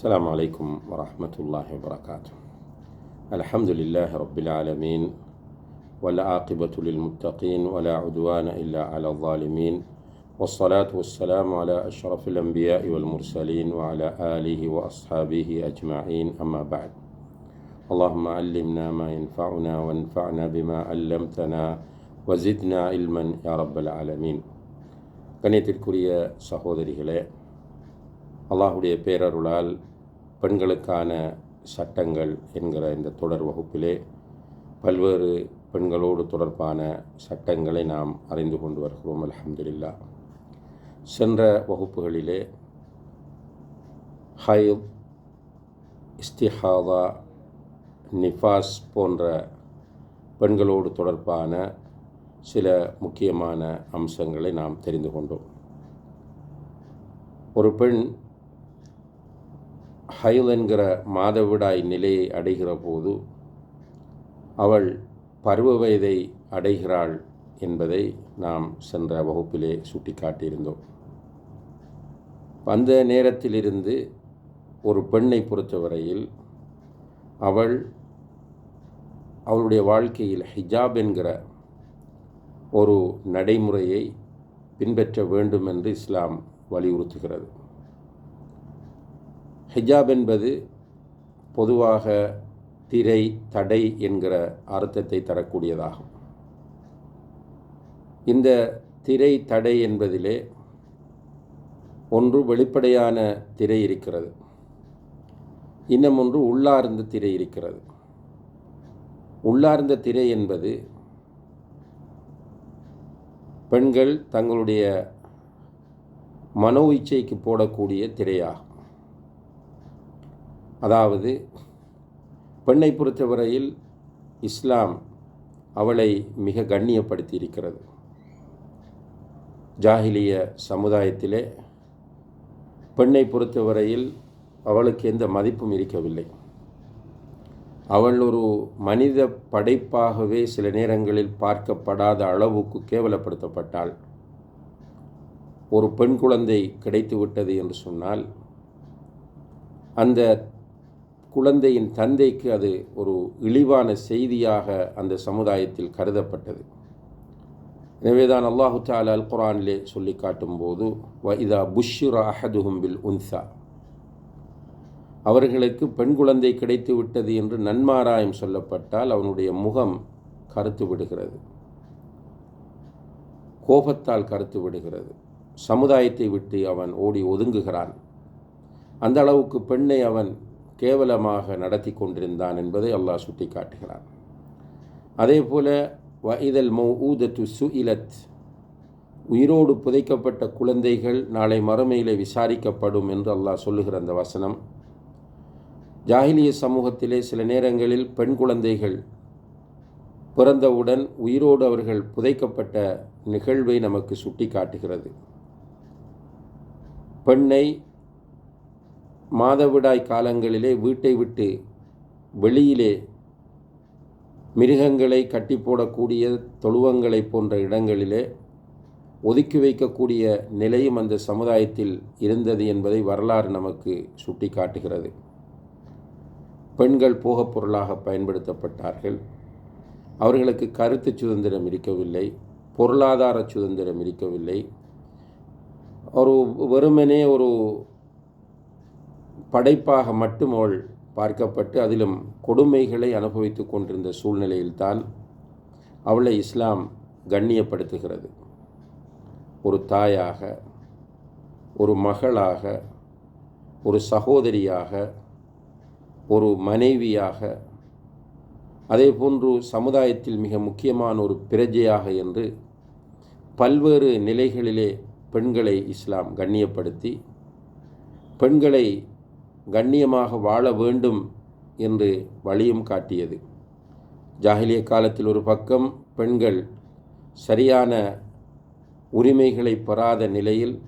السلام عليكم ورحمة الله وبركاته الحمد لله رب العالمين والعاقبة للمتقين ولا عدوان إلا على الظالمين والصلاة والسلام على أشرف الأنبياء والمرسلين وعلى آله وأصحابه أجمعين أما بعد اللهم علمنا ما ينفعنا وانفعنا بما علمتنا وزدنا علما يا رب العالمين கணியத்திற்குரிய சகோதரிகளே அல்லாஹுடைய பேரருளால் பெண்களுக்கான சட்டங்கள் என்கிற இந்த தொடர் வகுப்பிலே பல்வேறு பெண்களோடு தொடர்பான சட்டங்களை நாம் அறிந்து கொண்டு வருகிறோம் அலமதுல்லா சென்ற வகுப்புகளிலே ஹைப் இஸ்திஹாதா நிஃபாஸ் போன்ற பெண்களோடு தொடர்பான சில முக்கியமான அம்சங்களை நாம் தெரிந்து கொண்டோம். ஒரு பெண் ஹைல் என்கிற மாதவிடாய் நிலையை அடைகிற போது அவள் பருவ வயதை அடைகிறாள் என்பதை நாம் சென்ற வகுப்பிலே சுட்டிக்காட்டியிருந்தோம். அந்த நேரத்திலிருந்து ஒரு பெண்ணை பொறுத்தவரையில் அவள் அவளுடைய வாழ்க்கையில் ஹிஜாப் என்கிற ஒரு நடைமுறையை பின்பற்ற வேண்டும் என்று இஸ்லாம் வலியுறுத்துகிறது. ஹிஜாப் என்பது பொதுவாக திரை தடை என்கிற அர்த்தத்தை தரக்கூடியதாகும். இந்த திரை தடை என்பதிலே ஒன்று வெளிப்படையான திரை இருக்கிறது. இன்னும் ஒன்று உள்ளார்ந்த திரை இருக்கிறது. உள்ளார்ந்த திரை என்பது பெண்கள் தங்களுடைய மனோ இச்சைக்கு போடக்கூடிய திரையாகும். அதாவது பெண்ணை பொறுத்தவரையில் இஸ்லாம் அவளை மிக கண்ணியப்படுத்தி இருக்கிறது ஜாகிலிய சமுதாயத்திலே பெண்ணை பொறுத்தவரையில் அவளுக்கு எந்த மதிப்பும் இருக்கவில்லை. அவள் ஒரு மனித படைப்பாகவே சில நேரங்களில் பார்க்கப்படாத அளவுக்கு கேவலப்படுத்தப்பட்டாள். ஒரு பெண் குழந்தை கிடைத்துவிட்டது என்று சொன்னால் அந்த குழந்தையின் தந்தைக்கு அது ஒரு இழிவான செய்தியாக அந்த சமுதாயத்தில் கருதப்பட்டது. எனவேதான் அல்லாஹு தால அல் குரானிலே சொல்லி காட்டும்போது வ இதா புஷ்ஷுர அஹதுஹும்பில் உன்சா. அவர்களுக்கு பெண் குழந்தை கிடைத்து விட்டது என்று நன்மாராயம் சொல்லப்பட்டால் அவனுடைய முகம் கருத்து விடுகிறது. கோபத்தால் கருத்து விடுகிறது. சமுதாயத்தை விட்டு அவன் ஓடி ஒதுங்குகிறான். அந்த அளவுக்கு பெண்ணை அவன் கேவலமாக நடத்தி கொண்டிருந்தான் என்பதை அல்லாஹ் சுட்டி காட்டுகிறான் அதே போல வ இதல் மௌ ஊதத்து சு இலத் உயிரோடு புதைக்கப்பட்ட குழந்தைகள் நாளை மறுமையிலே விசாரிக்கப்படும் என்று அல்லாஹ் சொல்லுகிற அந்த வசனம். ஜாகிலிய சமூகத்திலே சில நேரங்களில் பெண் குழந்தைகள் பிறந்தவுடன் உயிரோடு அவர்கள் புதைக்கப்பட்ட நிகழ்வை நமக்கு சுட்டி காட்டுகிறது பெண்ணை மாதவிடாய் காலங்களிலே வீட்டை விட்டு வெளியிலே மிருகங்களை கட்டி போடக்கூடிய தொழுவங்களை போன்ற இடங்களிலே ஒதுக்கி வைக்கக்கூடிய நிலையும் அந்த சமுதாயத்தில் இருந்தது என்பதை வரலாறு நமக்கு சுட்டி காட்டுகிறது பெண்கள் போகப் பொருளாக பயன்படுத்தப்பட்டார்கள். அவர்களுக்கு கருத்து சுதந்திரம் இருக்கவில்லை. பொருளாதார சுதந்திரம் இருக்கவில்லை. ஒரு வெறுமனே ஒரு படைப்பாக மட்டும் அவள் பார்க்கப்பட்டு அதிலும் கொடுமைகளை அனுபவித்து கொண்டிருந்த சூழ்நிலையில்தான் அவளை இஸ்லாம் கண்ணியப்படுத்துகிறது. ஒரு தாயாக ஒரு மகளாக ஒரு சகோதரியாக ஒரு மனைவியாக அதே போன்று சமுதாயத்தில் மிக முக்கியமான ஒரு பிரஜையாக என்று பல்வேறு நிலைகளிலே பெண்களை இஸ்லாம் கண்ணியப்படுத்தி பெண்களை கண்ணியமாக வாழ வேண்டும் என்று வழியும் காட்டியது. ஜாகிலிய காலத்தில் ஒரு பக்கம் பெண்கள் சரியான உரிமைகளை பெறாத நிலையில்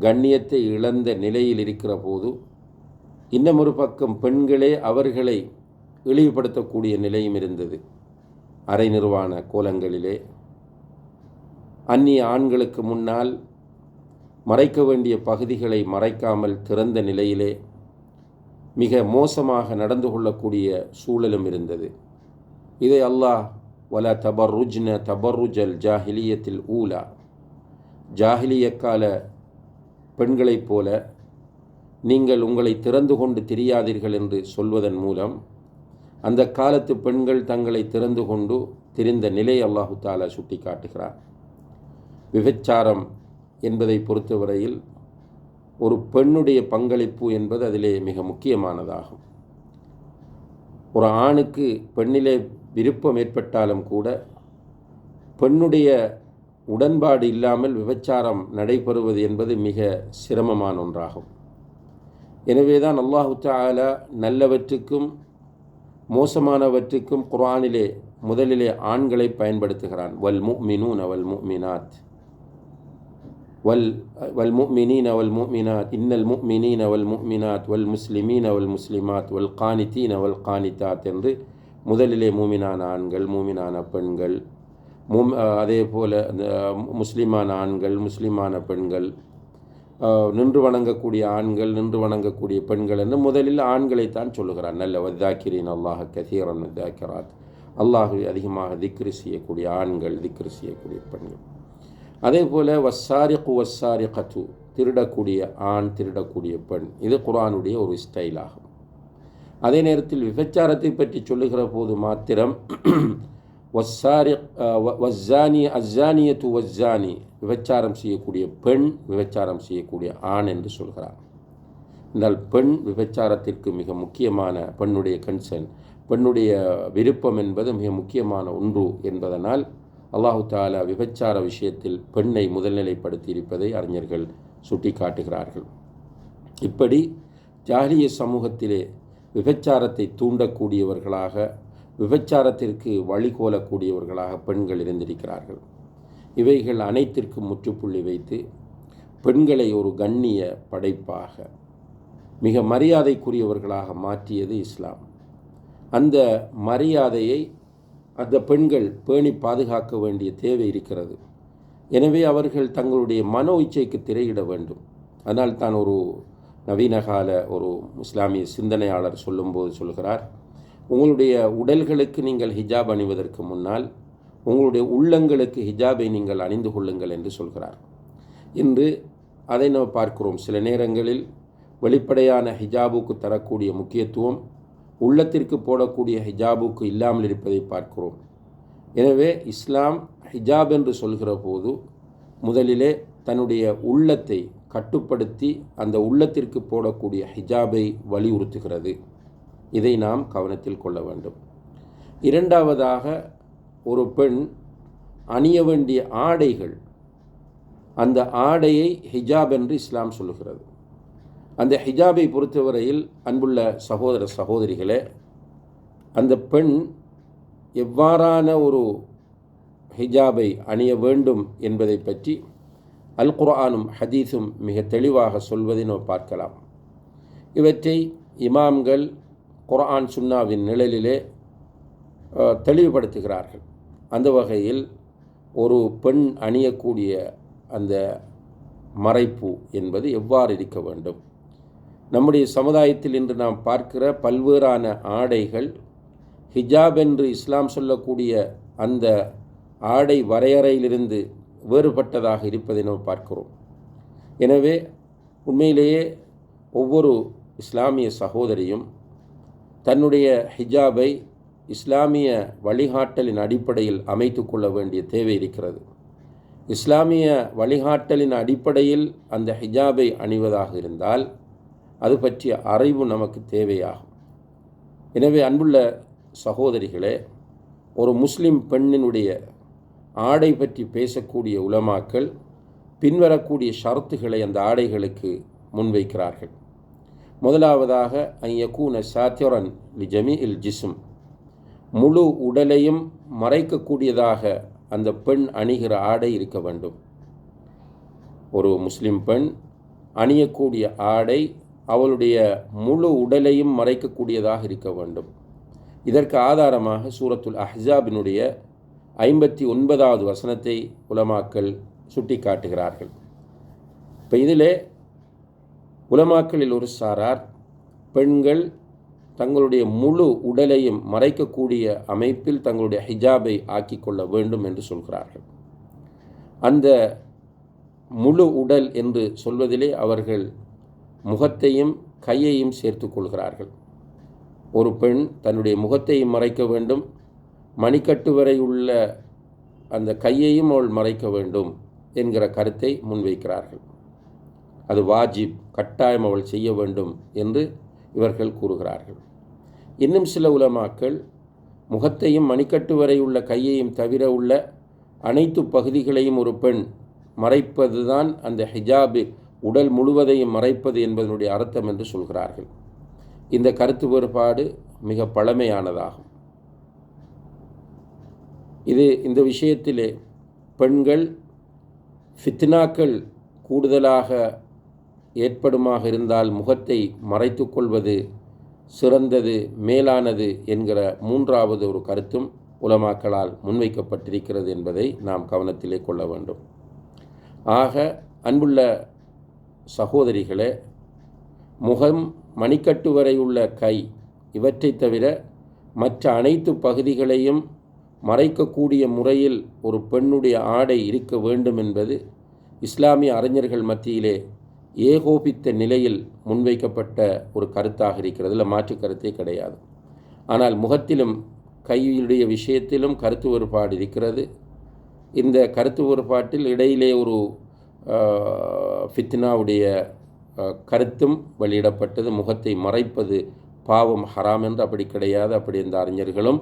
கண்ணியத்தை இழந்த நிலையில் இருக்கிற போது இன்னமொரு பக்கம் பெண்களே அவர்களை இழிவுபடுத்தக்கூடிய நிலையும் இருந்தது. அரை நிர்வாண கோலங்களிலே அந்நிய ஆண்களுக்கு முன்னால் மறைக்க வேண்டிய பகுதிகளை மறைக்காமல் திறந்த நிலையிலே மிக மோசமாக நடந்து கொள்ளக்கூடிய சூழலும் இருந்தது. இதை அல்லாஹ் வல தபர்ருஜ்ன தபர்ருஜல் ஜாஹிலியத்தில் ஊலா. ஜாஹிலிய கால பெண்களைப் போல நீங்கள் உங்களை திறந்து கொண்டு தெரியாதீர்கள் என்று சொல்வதன் மூலம் அந்த காலத்து பெண்கள் தங்களை திறந்து கொண்டு திரிந்த நிலை அல்லாஹு தாலா சுட்டி காட்டுகிறார் விபச்சாரம் என்பதை பொறுத்தவரையில் ஒரு பெண்ணுடைய பங்களிப்பு என்பது அதிலே மிக முக்கியமானதாகும். ஒரு ஆணுக்கு பெண்ணிலே விருப்பம் ஏற்பட்டாலும் கூட பெண்ணுடைய உடன்பாடு இல்லாமல் விபச்சாரம் நடைபெறுவது என்பது மிக சிரமமான ஒன்றாகும். எனவேதான் அல்லாஹு தாலா நல்லவற்றுக்கும் மோசமானவற்றுக்கும் குர்ஆனிலே முதலிலே ஆண்களை பயன்படுத்துகிறான். வல் முக்மினூன் அவல் முக்மினாத் வல் வல் முக்மினீன் வல் முக்மினாத் இன்னல் முக்மினீன் வல் முக்மினாத் வல் முஸ்லிமீன வல் முஸ்லிமாத் வல் கானித்தீன் வல் கானித்தாத் என்று முதலிலே மூமினான ஆண்கள் மூமினான பெண்கள் மும் அதே போல் முஸ்லிமான ஆண்கள் முஸ்லிமான பெண்கள் நின்று வணங்கக்கூடிய ஆண்கள் நின்று வணங்கக்கூடிய பெண்கள் என்று முதலில் ஆண்களைத்தான் சொல்லுகிறார். நல்ல வத்தாக்கிரின் அல்லாஹ் கசீரன் வத்தாக்கிராத். அல்லாஹு அதிகமாக திக்ரு செய்யக்கூடிய ஆண்கள் திக்ரு செய்யக்கூடிய பெண்கள். அதே போல் வஸ்ஸாரிக்கு வஸ்ஸாரி கத்து திருடக்கூடிய ஆண் திருடக்கூடிய பெண். இது குரானுடைய ஒரு ஸ்டைல் ஆகும் அதே நேரத்தில் விபச்சாரத்தை பற்றி சொல்லுகிற போது மாத்திரம் வஸ்ஸாரி வஸ்ஸானி அஸ்ஸானியத்து வஸ்ஸானி விபச்சாரம் செய்யக்கூடிய பெண் விபச்சாரம் செய்யக்கூடிய ஆண் என்று சொல்கிறார். என்றால் பெண் விபச்சாரத்திற்கு மிக முக்கியமான பெண்ணுடைய கன்சர்ன் பெண்ணுடைய விருப்பம் என்பது மிக முக்கியமான ஒன்று என்பதனால் அல்லாஹு தாலா விபச்சார விஷயத்தில் பெண்ணை முதல்நிலைப்படுத்தி இருப்பதை அறிஞர்கள் சுட்டி காட்டுகிறார்கள் இப்படி ஜாலிய சமூகத்திலே விபச்சாரத்தை தூண்டக்கூடியவர்களாக விபச்சாரத்திற்கு வழிகோலக்கூடியவர்களாக பெண்கள் இருந்திருக்கிறார்கள். இவைகள் அனைத்திற்கும் முற்றுப்புள்ளி வைத்து பெண்களை ஒரு கண்ணிய படைப்பாக மிக மரியாதைக்குரியவர்களாக மாற்றியது இஸ்லாம். அந்த மரியாதையை அந்த பெண்கள் பேணி பாதுகாக்க வேண்டிய தேவை இருக்கிறது. எனவே அவர்கள் தங்களுடைய மன இச்சைக்கு திரையிட வேண்டும். அதனால் தான் ஒரு நவீன கால ஒரு இஸ்லாமிய சிந்தனையாளர் சொல்லும்போது சொல்கிறார் உங்களுடைய உடல்களுக்கு நீங்கள் ஹிஜாப் அணிவதற்கு முன்னால் உங்களுடைய உள்ளங்களுக்கு ஹிஜாபை நீங்கள் அணிந்து கொள்ளுங்கள் என்று சொல்கிறார். இன்று அதை நாம் பார்க்கிறோம். சில நேரங்களில் வெளிப்படையான ஹிஜாபுக்கு தரக்கூடிய முக்கியத்துவம் உள்ளத்திற்கு போடக்கூடிய ஹிஜாபுக்கு இல்லாமல் இருப்பதை பார்க்கிறோம். எனவே இஸ்லாம் ஹிஜாப் என்று சொல்கிற போது முதலிலே தன்னுடைய உள்ளத்தை கட்டுப்படுத்தி அந்த உள்ளத்திற்கு போடக்கூடிய ஹிஜாபை வலியுறுத்துகிறது. இதை நாம் கவனத்தில் கொள்ள வேண்டும். இரண்டாவதாக ஒரு பெண் அணிய வேண்டிய ஆடைகள் அந்த ஆடையை ஹிஜாப் என்று இஸ்லாம் சொல்லுகிறது. அந்த ஹிஜாபை பொறுத்தவரையில் அன்புள்ள சகோதர சகோதரிகளே அந்த பெண் எவ்வாறான ஒரு ஹிஜாபை அணிய வேண்டும் என்பதை பற்றி அல் குர்ஆனும் ஹதீஸும் மிக தெளிவாக சொல்வதை நாம் பார்க்கலாம். இவற்றை இமாம்கள் குர்ஆன் சுன்னாவின் நிழலிலே தெளிவுபடுத்துகிறார்கள். அந்த வகையில் ஒரு பெண் அணியக்கூடிய அந்த மறைப்பு என்பது எவ்வாறு இருக்க வேண்டும்? நம்முடைய சமுதாயத்தில் இன்று நாம் பார்க்கிற பல்வேறான ஆடைகள் ஹிஜாப் என்று இஸ்லாம் சொல்லக்கூடிய அந்த ஆடை வரையறையிலிருந்து வேறுபட்டதாக இருப்பதை நாம் பார்க்கிறோம். எனவே உண்மையிலேயே ஒவ்வொரு இஸ்லாமிய சகோதரியும் தன்னுடைய ஹிஜாபை இஸ்லாமிய வழிகாட்டலின் அடிப்படையில் அமைத்து கொள்ள வேண்டிய தேவை இருக்கிறது. இஸ்லாமிய வழிகாட்டலின் அடிப்படையில் அந்த ஹிஜாபை அணிவதாக இருந்தால் அது பற்றிய அறிவு நமக்கு தேவையாகும். எனவே அன்புள்ள சகோதரிகளே ஒரு முஸ்லிம் பெண்ணினுடைய ஆடை பற்றி பேசக்கூடிய உலமாக்கள் பின்வரக்கூடிய ஷரத்துகளை அந்த ஆடைகளுக்கு முன்வைக்கிறார்கள். முதலாவதாக ஐயக்கூன சாத்தியரன் லி ஜமி இல் ஜிசும் முழு உடலையும் மறைக்கக்கூடியதாக அந்த பெண் அணிகிற ஆடை இருக்க வேண்டும். ஒரு முஸ்லிம் பெண் அணியக்கூடிய ஆடை அவளுடைய முழு உடலையும் மறைக்கக்கூடியதாக இருக்க வேண்டும். இதற்கு ஆதாரமாக சூரத்துல் அஹ்ஜாபினுடைய ஐம்பத்தி ஒன்பதாவது வசனத்தை உலமாக்கள் சுட்டி காட்டுகிறார்கள் இப்போ இதிலே உலமாக்களில் ஒரு சாரார் பெண்கள் தங்களுடைய முழு உடலையும் மறைக்கக்கூடிய அமைப்பில் தங்களுடைய ஹிஜாபை ஆக்கிக்கொள்ள வேண்டும் என்று சொல்கிறார்கள். அந்த முழு உடல் என்று சொல்வதிலே அவர்கள் முகத்தையும் கையையும் சேர்த்து கொள்கிறார்கள். ஒரு பெண் தன்னுடைய முகத்தையும் மறைக்க வேண்டும். மணிக்கட்டு வரை உள்ள அந்த கையையும் அவள் மறைக்க வேண்டும் என்கிற கருத்தை முன்வைக்கிறார்கள். அது வாஜிப் கட்டாயம் அவள் செய்ய வேண்டும் என்று இவர்கள் கூறுகிறார்கள். இன்னும் சில உலமாக்கள் முகத்தையும் மணிக்கட்டு வரை உள்ள கையையும் தவிர உள்ள அனைத்து பகுதிகளையும் ஒரு பெண் மறைப்பதுதான் அந்த ஹிஜாபு உடல் முழுவதையும் மறைப்பது என்பதனுடைய அர்த்தம் என்று சொல்கிறார்கள். இந்த கருத்து வேறுபாடு மிக பழமையானதாகும். இது இந்த விஷயத்திலே பெண்கள் ஃபித்னாக்கள் கூடுதலாக ஏற்படுமாக இருந்தால் முகத்தை மறைத்து கொள்வது சிறந்தது மேலானது என்கிற மூன்றாவது ஒரு கருத்தும் உலமாக்களால் முன்வைக்கப்பட்டிருக்கிறது என்பதை நாம் கவனத்திலே கொள்ள வேண்டும். ஆக அன்புள்ள சகோதரிகளே முகம் மணிக்கட்டு வரை உள்ள கை இவற்றை தவிர மற்ற அனைத்து பகுதிகளையும் மறைக்கக்கூடிய முறையில் ஒரு பெண்ணுடைய ஆடை இருக்க வேண்டும் என்பது இஸ்லாமிய அறிஞர்கள் மத்தியிலே ஏகோபித்த நிலையில் முன்வைக்கப்பட்ட ஒரு கருத்தாக இருக்கிறது. இல்லை மாற்று கருத்தே கிடையாது. ஆனால் முகத்திலும் கையுடைய விஷயத்திலும் கருத்து வேறுபாடு இருக்கிறது. இந்த கருத்து வேறுபாட்டில் இடையிலே ஒரு ஃபித்னாவுடைய கருத்தும் வெளியிடப்பட்டது முகத்தை மறைப்பது பாவம் ஹராம் என்று அப்படி கிடையாது அப்படி இந்த அறிஞர்களும்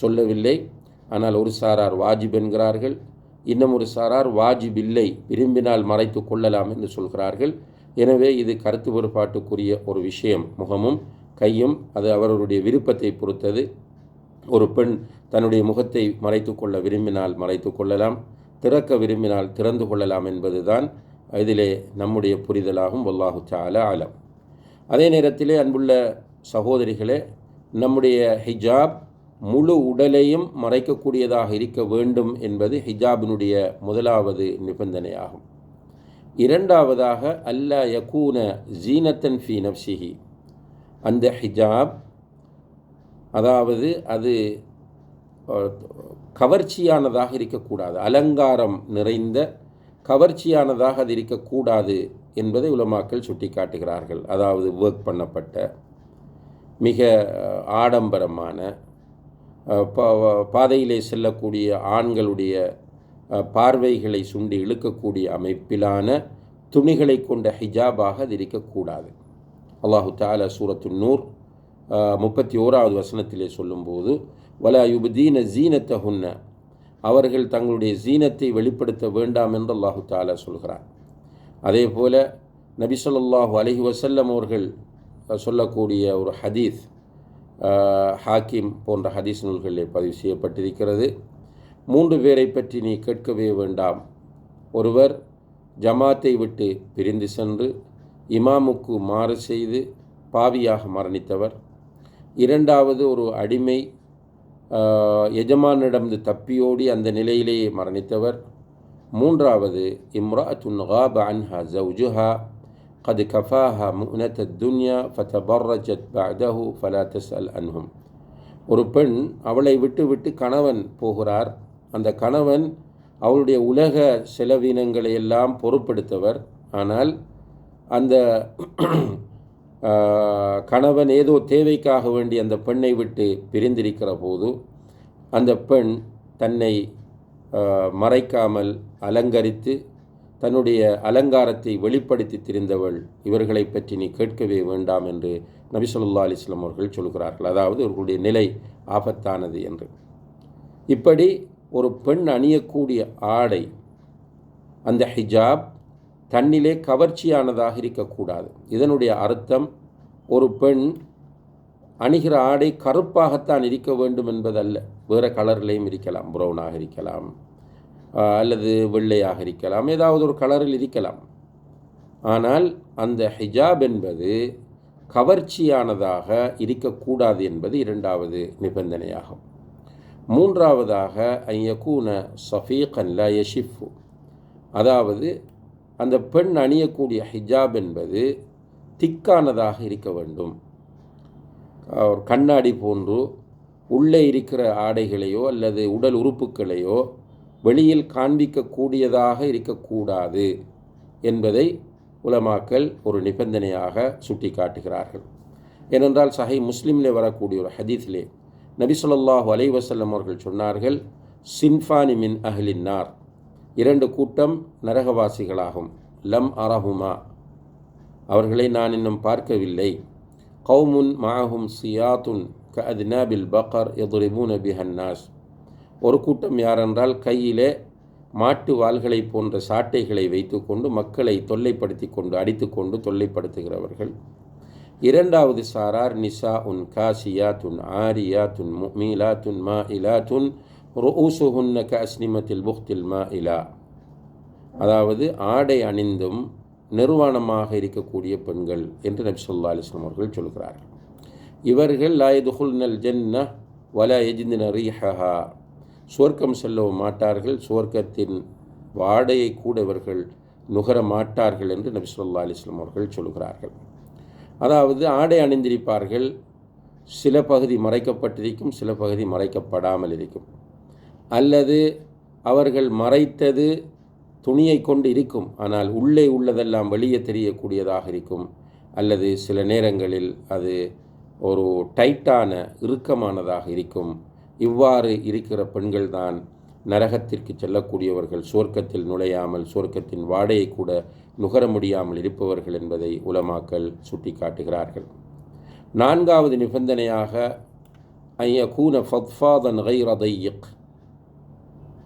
சொல்லவில்லை. ஆனால் ஒரு சாரார் வாஜிப் என்கிறார்கள். இன்னும் ஒரு சாரார் வாஜிப் இல்லை விரும்பினால் மறைத்து கொள்ளலாம் என்று சொல்கிறார்கள். எனவே இது கருத்து வேறுபாட்டுக்குரிய ஒரு விஷயம். முகமும் கையும் அது அவர்களுடைய விருப்பத்தை பொறுத்தது. ஒரு பெண் தன்னுடைய முகத்தை மறைத்து கொள்ள விரும்பினால் மறைத்து கொள்ளலாம். திறக்க விரும்பினால் திறந்து கொள்ளலாம் என்பதுதான் இதிலே நம்முடைய புரிதலாகும். வல்லாஹு சால ஆலம் அதே நேரத்திலே அன்புள்ள சகோதரிகளே நம்முடைய ஹிஜாப் முழு உடலையும் மறைக்கக்கூடியதாக இருக்க வேண்டும் என்பது ஹிஜாபினுடைய முதலாவது நிபந்தனையாகும். இரண்டாவதாக அல்லா யகூன ஜீனத்தன் ஃபி நப்சிஹி அந்த ஹிஜாப் அதாவது அது கவர்ச்சியானதாக இருக்கக்கூடாது. அலங்காரம் நிறைந்த கவர்ச்சியானதாக அது இருக்கக்கூடாது என்பதை உலமாக்கள் சுட்டிக்காட்டுகிறார்கள். அதாவது ஒர்க் பண்ணப்பட்ட மிக ஆடம்பரமான பாதையிலே செல்லக்கூடிய ஆண்களுடைய பார்வைகளை சுண்டி இழுக்கக்கூடிய அமைப்பிலான துணிகளை கொண்ட ஹிஜாபாக அது இருக்கக்கூடாது. அல்லாஹு தாலா சூரத்து நூர் முப்பத்தி ஓராவது வசனத்திலே சொல்லும்போது வலா யுபதீன ஜீனத்தஹுன்ன அவர்கள் தங்களுடைய ஜீனத்தை வெளிப்படுத்த வேண்டாம் என்று அல்லாஹு தாலா சொல்கிறார் அதே போல நபி சொல்லாஹு அலஹி வசல்லம் அவர்கள் சொல்லக்கூடிய ஒரு ஹதீஸ் ஹாக்கிம் போன்ற ஹதீஸ் நூல்களில் பதிவு செய்யப்பட்டிருக்கிறது. மூன்று பேரை பற்றி நீ கேட்கவே வேண்டாம். ஒருவர் ஜமாத்தை விட்டு பிரிந்து சென்று இமாமுக்கு மாறு செய்து பாவியாக மரணித்தவர். இரண்டாவது ஒரு அடிமை எஜமானிடமிருந்து தப்பியோடி அந்த நிலையிலேயே மரணித்தவர் மூன்றாவது இம்ராத்துன் غاب عنها زوجها قد كفاها مؤنة الدنيا فتبرجت بعده فلا تسأل عنهم ஒரு பெண் அவளை விட்டு விட்டு கணவன் போகிறார் அந்த கணவன் அவளுடைய உலக செலவினங்களை எல்லாம் பொறுப்படுத்தவர் ஆனால் அந்த கணவன் ஏதோ தேவைக்காக வேண்டி அந்த பெண்ணை விட்டு பிரிந்திருக்கிற போது அந்த பெண் தன்னை மறைக்காமல் அலங்கரித்து தன்னுடைய அலங்காரத்தை வெளிப்படுத்தி திரிந்தவள். இவர்களை பற்றி நீ கேட்கவே வேண்டாம் என்று நபி சொல்லா அலிஸ்லாம் அவர்கள் சொல்கிறார்கள். அதாவது இவர்களுடைய நிலை ஆபத்தானது என்று. இப்படி ஒரு பெண் அணியக்கூடிய ஆடை அந்த ஹிஜாப் தன்னிலே கவர்ச்சியானதாக இருக்கக்கூடாது. இதனுடைய அர்த்தம் ஒரு பெண் அணிகிற ஆடை கருப்பாகத்தான் இருக்க வேண்டும் என்பதல்ல. வேறு கலர்லேயும் இருக்கலாம் ப்ரௌனாக இருக்கலாம் அல்லது வெள்ளையாக இருக்கலாம் ஏதாவது ஒரு கலரில் இருக்கலாம். ஆனால் அந்த ஹிஜாப் என்பது கவர்ச்சியானதாக இருக்கக்கூடாது என்பது இரண்டாவது நிபந்தனையாகும். மூன்றாவதாக ஐயக்கூன சஃபீகன் ல யஷிஃபு. அதாவது அந்த பெண் அணியக்கூடிய ஹிஜாப் என்பது திக்கானதாக இருக்க வேண்டும். ஒரு கண்ணாடி போன்று உள்ளே இருக்கிற ஆடைகளையோ அல்லது உடல் உறுப்புகளையோ வெளியில் காண்பிக்கக்கூடியதாக இருக்கக்கூடாது என்பதை உலமாக்கல் ஒரு நிபந்தனையாக சுட்டி காட்டுகிறார்கள் ஏனென்றால் சஹை முஸ்லீமிலே வரக்கூடிய ஒரு ஹதீஸ்லே நபி சொல்லாஹு அலை வசல்லம் அவர்கள் சொன்னார்கள் சின்ஃபானி மின் அஹ்லின் நார். இரண்டு கூட்டம் நரகவாசிகளாகும். லம் அரஹுமா அவர்களை நான் இன்னும் பார்க்கவில்லை. கௌமுன் மாஹும் சியாத்துன் க அதினாபில் பக்கர் எதுரிபூன பிஹன்னாஸ். ஒரு கூட்டம் யாரென்றால் கையிலே மாட்டு வாள்களை போன்ற சாட்டைகளை வைத்துக்கொண்டு மக்களை தொல்லைப்படுத்தி கொண்டு அடித்துக்கொண்டு தொல்லைப்படுத்துகிறவர்கள். இரண்டாவது சாரார் நிசா உன் காசியா துன் ஆரியா துன் மீலா துன் மா இலா துன் ருஊசுஹுன்ன கஸ்னிமத்தில் புக்தில் மா இலா அதாவது ஆடை அணிந்தும் நிர்வாணமாக இருக்கக்கூடிய பெண்கள் என்று நபி சொல்லா அலிஸ்லாம் அவர்கள் சொல்கிறார்கள். இவர்கள் லாயதுகுல் நல் ஜன்ன வல எஜிந்தின ரீஹா சுவர்க்கம் செல்லவும் மாட்டார்கள். சுவர்க்கத்தின் வாடையை கூட இவர்கள் நுகர மாட்டார்கள் என்று நபி சொல்லா அலிஸ்லாம் அவர்கள் சொல்கிறார்கள். அதாவது ஆடை அணிந்திருப்பார்கள். சில பகுதி மறைக்கப்பட்டிருக்கும் சில பகுதி மறைக்கப்படாமல் இருக்கும். அல்லது அவர்கள் மறைத்தது துணியை கொண்டு இருக்கும் ஆனால் உள்ளே உள்ளதெல்லாம் வெளியே தெரியக்கூடியதாக இருக்கும் அல்லது சில நேரங்களில் அது ஒரு டைட்டான இறுக்கமானதாக இருக்கும். இவ்வாறு இருக்கிற பெண்கள் தான் நரகத்திற்கு செல்லக்கூடியவர்கள். சுவர்க்கத்தில் நுழையாமல் சுவர்க்கத்தின் வாடையை கூட நுகர முடியாமல் இருப்பவர்கள் என்பதை உலமாக்கல் சுட்டிக்காட்டுகிறார்கள். நான்காவது நிபந்தனையாக ஐயகூன ஃபத்ஃபாதன் கைரதையக்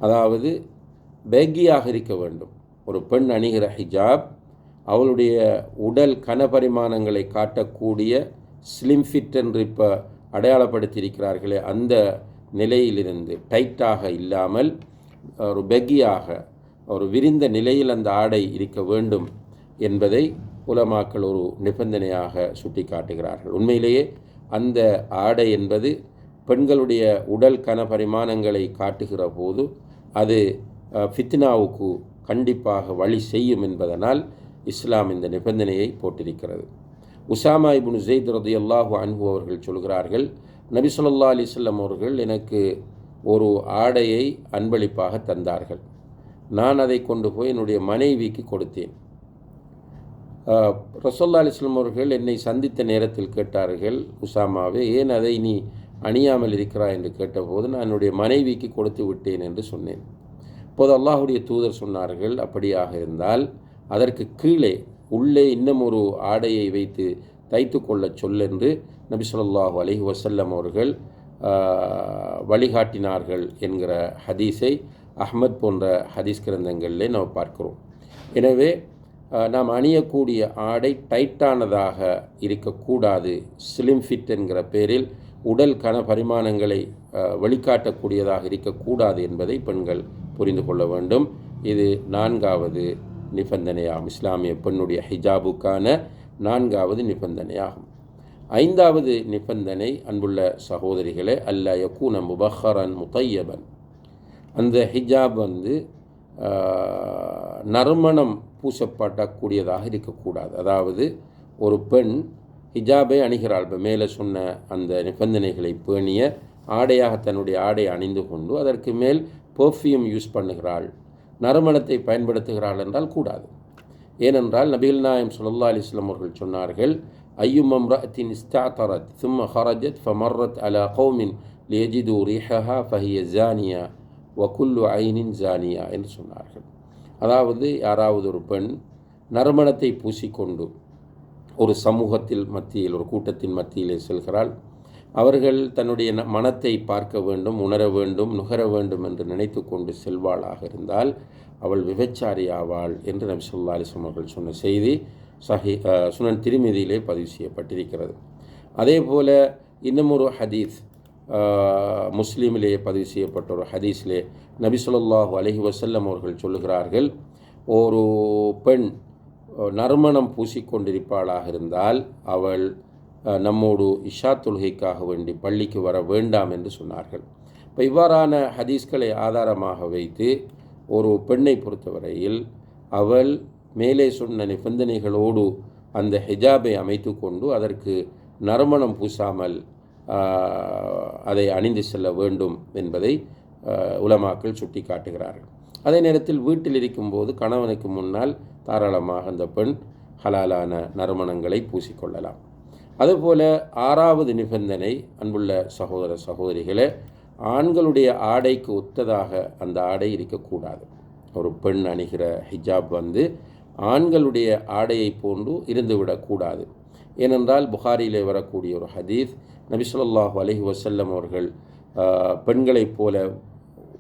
அதாவது பேக்கியாக இருக்க வேண்டும். ஒரு பெண் அணிகிற ஹிஜாப் அவளுடைய உடல் கனபரிமாணங்களை காட்டக்கூடிய ஸ்லிம் ஃபிட் என்று இப்போ அடையாளப்படுத்தியிருக்கிறார்களே அந்த நிலையிலிருந்து டைட்டாக இல்லாமல் ஒரு பெக்கியாக ஒரு விரிந்த நிலையில் அந்த ஆடை இருக்க வேண்டும் என்பதை உலமாக்கள் ஒரு நிபந்தனையாக சுட்டி காட்டுகிறார்கள் உண்மையிலேயே அந்த ஆடை என்பது பெண்களுடைய உடல் கன பரிமாணங்களை காட்டுகிற போது அது ஃபித்னாவுக்கு கண்டிப்பாக வழி செய்யும் என்பதனால் இஸ்லாம் இந்த நிபந்தனையை போட்டிருக்கிறது. உசாமா இபுன் ஜெயித் ரதி அல்லாஹு அன்பு அவர்கள் சொல்கிறார்கள் நபி சொல்லா அலிஸ்லம் அவர்கள் எனக்கு ஒரு ஆடையை அன்பளிப்பாக தந்தார்கள். நான் அதை கொண்டு போய் என்னுடைய மனைவிக்கு கொடுத்தேன். ரசோல்லா அலிஸ்லம் அவர்கள் என்னை சந்தித்த நேரத்தில் கேட்டார்கள் உசாமாவே ஏன் அதை நீ அணியாமல் இருக்கிறாய் என்று கேட்டபோது நான் என்னுடைய மனைவிக்கு கொடுத்து விட்டேன் என்று சொன்னேன். இப்போது அல்லாஹுடைய தூதர் சொன்னார்கள் அப்படியாக இருந்தால் அதற்கு கீழே உள்ளே இன்னும் ஒரு ஆடையை வைத்து தைத்து கொள்ளச் சொல்லென்று நபி சொல்லாஹு அலஹி வசல்லம் அவர்கள் வழிகாட்டினார்கள் என்கிற ஹதீஸை அஹ்மத் போன்ற ஹதீஸ் கிரந்தங்களிலே நாம் பார்க்கிறோம். எனவே நாம் அணியக்கூடிய ஆடை டைட்டானதாக இருக்கக்கூடாது ஸ்லிம் ஃபிட் என்கிற பேரில் உடல் கன பரிமாணங்களை வெளிக்காட்டக்கூடியதாக இருக்கக்கூடாது என்பதை பெண்கள் புரிந்து கொள்ள வேண்டும். இது நான்காவது நிபந்தனையாகும். இஸ்லாமிய பெண்ணுடைய ஹிஜாபுக்கான நான்காவது நிபந்தனையாகும். ஐந்தாவது நிபந்தனை அன்புள்ள சகோதரிகளே அல்ல யக்கூன முபஹரன் முத்தையபன் அந்த ஹிஜாப் வந்து நறுமணம் பூசப்படக்கூடியதாக இருக்கக்கூடாது. அதாவது ஒரு பெண் ஹிஜாபை அணிகிறாள். இப்போ மேலே சொன்ன அந்த நிபந்தனைகளை பேணிய ஆடையாக தன்னுடைய ஆடை அணிந்து கொண்டு அதற்கு மேல் பெர்ஃப்யூம் யூஸ் பண்ணுகிறாள். நறுமணத்தை பயன்படுத்துகிறாள் என்றால் கூடாது. ஏனென்றால் நபிகள் நாயம் சுல்லா அலிஸ்லாம் அவர்கள் சொன்னார்கள் ஐயும் அம்ரத்தின் இஸ்தாத்தரத் சும்ம ஹரஜத் ஃபமர்ரத் அலா கௌமின் லியஜிது ரிஹஹா ஃபஹிய ஜானியா வகுல்லு ஐனின் ஜானியா என்று சொன்னார்கள். அதாவது யாராவது ஒரு பெண் நறுமணத்தை பூசிக்கொண்டு ஒரு சமூகத்தில் மத்தியில் ஒரு கூட்டத்தின் மத்தியிலே செல்கிறாள். அவர்கள் தன்னுடைய மனத்தை பார்க்க வேண்டும் உணர வேண்டும் நுகர வேண்டும் என்று நினைத்து கொண்டு செல்வாளாக இருந்தால் அவள் விபச்சாரி ஆவாள் என்று நபி சொல்லா அலிஸ்லாம் அவர்கள் சொன்ன செய்தி சஹி சுனன் திருமதியிலே பதிவு செய்யப்பட்டிருக்கிறது. அதே போல் இன்னும் ஒரு ஹதீஸ் முஸ்லீமிலே பதிவு செய்யப்பட்ட ஒரு ஹதீஸ்லே நபி சொல்லாஹு அலஹி வசல்லம் அவர்கள் சொல்லுகிறார்கள் ஒரு பெண் நறுமணம் பூசிக்கொண்டிருப்பாளாக இருந்தால் அவள் நம்மோடு இஷா தொழுகைக்காக வேண்டி பள்ளிக்கு வர வேண்டாம் என்று சொன்னார்கள். இப்போ இவ்வாறான ஹதீஸ்களை ஆதாரமாக வைத்து ஒரு பெண்ணை பொறுத்தவரையில் அவள் மேலே சொன்ன நிபந்தனைகளோடு அந்த ஹிஜாபை அமைத்து கொண்டு அதற்கு நறுமணம் பூசாமல் அதை அணிந்து செல்ல வேண்டும் என்பதை உலமாக்கள் சுட்டி காட்டுகிறார்கள் அதே நேரத்தில் வீட்டில் இருக்கும்போது கணவனுக்கு முன்னால் தாராளமாக அந்த பெண் ஹலாலான நறுமணங்களை பூசிக்கொள்ளலாம். அதுபோல ஆறாவது நிபந்தனை அன்புள்ள சகோதர சகோதரிகளே ஆண்களுடைய ஆடைக்கு ஒத்ததாக அந்த ஆடை இருக்கக்கூடாது. ஒரு பெண் அணிகிற ஹிஜாப் வந்து ஆண்களுடைய ஆடையை போன்று இருந்துவிடக்கூடாது ஏனென்றால் புகாரியிலே வரக்கூடிய ஒரு ஹதீஸ் நபிசுல்லாஹு அலஹி வசல்லம் அவர்கள் பெண்களைப் போல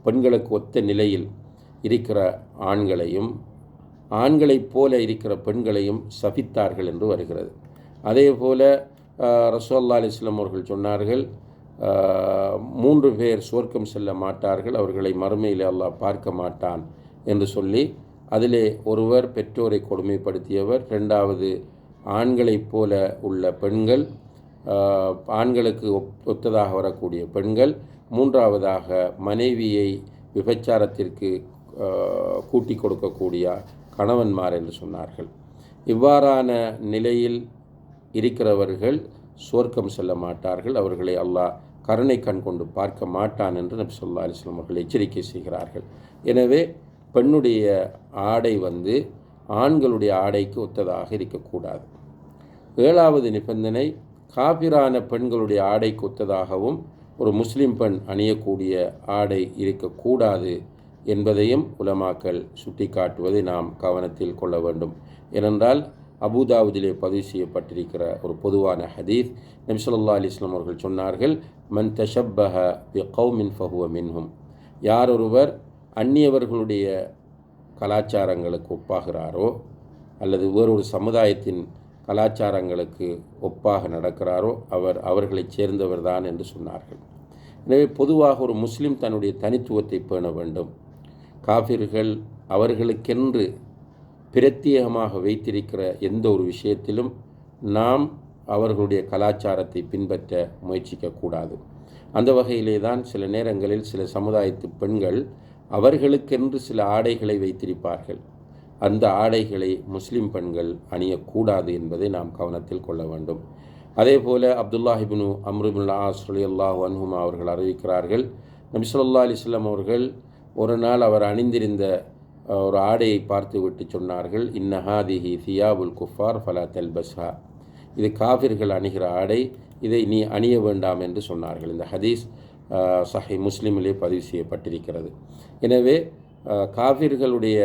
பெண்களுக்கு ஒத்த நிலையில் இருக்கிற ஆண்களையும் ஆண்களைப் போல இருக்கிற பெண்களையும் சபித்தார்கள் என்று வருகிறது. அதே போல ரசோல்லா அலிஸ்லாம் அவர்கள் சொன்னார்கள் மூன்று பேர் சுவர்க்கம் செல்ல மாட்டார்கள் அவர்களை மறுமையில் அல்லாஹ் பார்க்க மாட்டான் என்று சொல்லி அதிலே ஒருவர் பெற்றோரை கொடுமைப்படுத்தியவர் ரெண்டாவது ஆண்களைப் போல உள்ள பெண்கள் ஆண்களுக்கு ஒத்ததாக வரக்கூடிய பெண்கள் மூன்றாவதாக மனைவியை விபச்சாரத்திற்கு கூட்டி கொடுக்கக்கூடிய கணவன்மார் என்று சொன்னார்கள். இவ்வாறான நிலையில் இருக்கிறவர்கள் சுவர்க்கம் செல்ல மாட்டார்கள். அவர்களை அல்லாஹ் கருணை கண் கொண்டு பார்க்க மாட்டான் என்று நபி சொல்லா அலிஸ்லாம் அவர்கள் எச்சரிக்கை செய்கிறார்கள். எனவே பெண்ணுடைய ஆடை வந்து ஆண்களுடைய ஆடைக்கு ஒத்ததாக இருக்கக்கூடாது. ஏழாவது நிபந்தனை காபிரான பெண்களுடைய ஆடைக்கு ஒத்ததாகவும் ஒரு முஸ்லீம் பெண் அணியக்கூடிய ஆடை இருக்கக்கூடாது. என்பதையும் உலமாக்கல் சுட்டிக்காட்டுவதை நாம் கவனத்தில் கொள்ள வேண்டும். ஏனென்றால் அபுதாவுதிலே பதிவு செய்யப்பட்டிருக்கிற ஒரு பொதுவான ஹதீஸ் நபிசல்லா அலிஸ்லாம் அவர்கள் சொன்னார்கள் மன் தஷப்பஹ பி கௌமின் ஃபஹுவ மின்ஹும். யார் ஒருவர் அந்நியவர்களுடைய கலாச்சாரங்களுக்கு ஒப்பாகிறாரோ அல்லது வேறொரு சமுதாயத்தின் கலாச்சாரங்களுக்கு ஒப்பாக நடக்கிறாரோ அவர் அவர்களைச் சேர்ந்தவர் தான் என்று சொன்னார்கள். எனவே பொதுவாக ஒரு முஸ்லீம் தன்னுடைய தனித்துவத்தை பேண வேண்டும். காபிர்கள் அவர்களுக்கென்று பிரத்யேகமாக வைத்திருக்கிற எந்த ஒரு விஷயத்திலும் நாம் அவர்களுடைய கலாச்சாரத்தை பின்பற்ற முயற்சிக்கக்கூடாது. அந்த வகையிலே தான் சில நேரங்களில் சில சமுதாயத்து பெண்கள் அவர்களுக்கென்று சில ஆடைகளை வைத்திருப்பார்கள். அந்த ஆடைகளை முஸ்லிம் பெண்கள் அணியக்கூடாது என்பதை நாம் கவனத்தில் கொள்ள வேண்டும். அதே போல அப்துல்லாஹிபினு அம்ருபுல்லா ஆஸ்ரலி அல்லாஹ் அன்ஹுமா அவர்கள் அறிவிக்கிறார்கள் நபிசுல்லா அலிஸ்லாம் அவர்கள் ஒரு நாள் அவர் அணிந்திருந்த ஒரு ஆடையை பார்த்து விட்டு சொன்னார்கள் இன்னஹாதிஹி சியாபுல் குஃபார் ஃபலா தெல்பஸ்ஹா. இது காஃபிர்கள் அணிகிற ஆடை இதை நீ அணிய வேண்டாம் என்று சொன்னார்கள். இந்த ஹதீஸ் சஹி முஸ்லீமிலே பதிவு செய்யப்பட்டிருக்கிறது. எனவே காஃபிர்களுடைய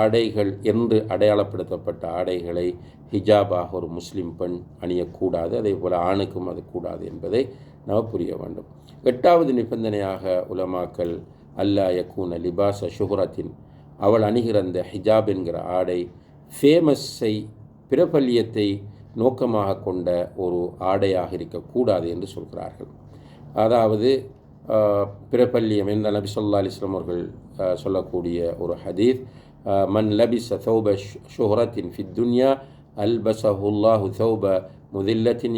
ஆடைகள் என்று அடையாளப்படுத்தப்பட்ட ஆடைகளை ஹிஜாபாக ஒரு முஸ்லீம் பெண் அணியக்கூடாது அதே போல் ஆணுக்கும் அது கூடாது என்பதை நாம் புரிய வேண்டும். எட்டாவது நிபந்தனையாக உலமாக்கல் அல்லா யக்கூன லிபாச ஷுஹரத்தின். அவள் அணிகிற அந்த ஹிஜாப் என்கிற ஆடை ஃபேமஸை பிரபல்யத்தை நோக்கமாக கொண்ட ஒரு ஆடையாக இருக்கக்கூடாது என்று சொல்கிறார்கள். அதாவது பிரபல்யம் என்ற நபி சொல்லா அலிஸ்லாம் அவர்கள் சொல்லக்கூடிய ஒரு ஹதீர் மன் லபிச சௌப ஷுஹரத்தின் ஃபித் துன்யா அல் சௌப முதில்லத்தின்